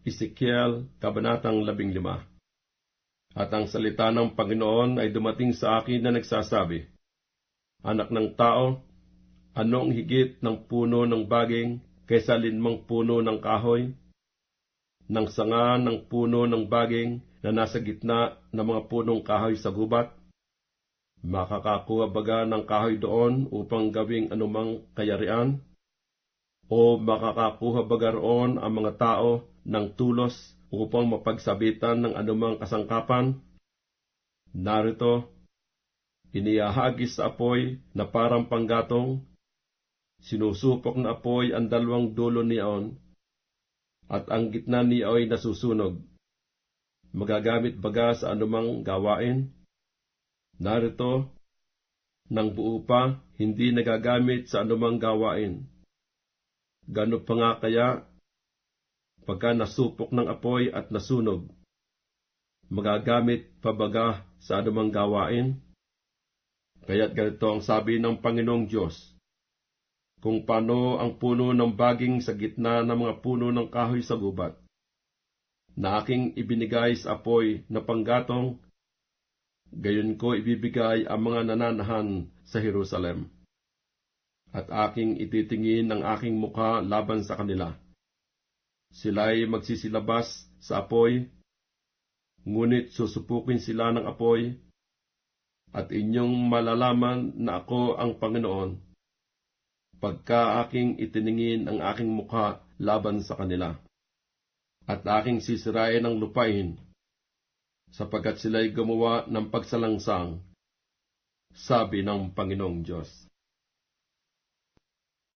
Ezekiel, Kabanatang 15 At ang salita ng Panginoon ay dumating sa akin na nagsasabi, Anak ng tao, anong higit ng puno ng baging kaysa linmang puno ng kahoy? Ng sanga ng puno ng baging na nasa gitna ng mga punong kahoy sa gubat? Makakakuha baga ng kahoy doon upang gawing anumang kayarian? O makakakuha roon ang mga tao ng tulos upang mapagsabitan ng anumang kasangkapan? Narito, iniyahagis sa apoy na parang panggatong, sinusupok na apoy ang dalawang dulo niyaon, at ang gitna niya ay nasusunog. Magagamit baga sa anumang gawain? Narito, nang buo pa, hindi nagagamit sa anumang gawain. Gano pa nga kaya, pagka nasupok ng apoy at nasunog, magagamit pabaga sa anumang gawain? Kaya't ganito ang sabi ng Panginoong Diyos, kung paano ang puno ng baging sa gitna ng mga puno ng kahoy sa gubat, na aking ibinigay sa apoy na panggatong gayon ko ibibigay ang mga nananahan sa Jerusalem. At aking ititingin ang aking mukha laban sa kanila. Sila'y magsisilabas sa apoy, ngunit susupukin sila ng apoy, at inyong malalaman na ako ang Panginoon, pagka aking itiningin ang aking mukha laban sa kanila. At aking sisirain ang lupain, sapagkat sila'y gumawa ng pagsalangsang, sabi ng Panginoong Diyos.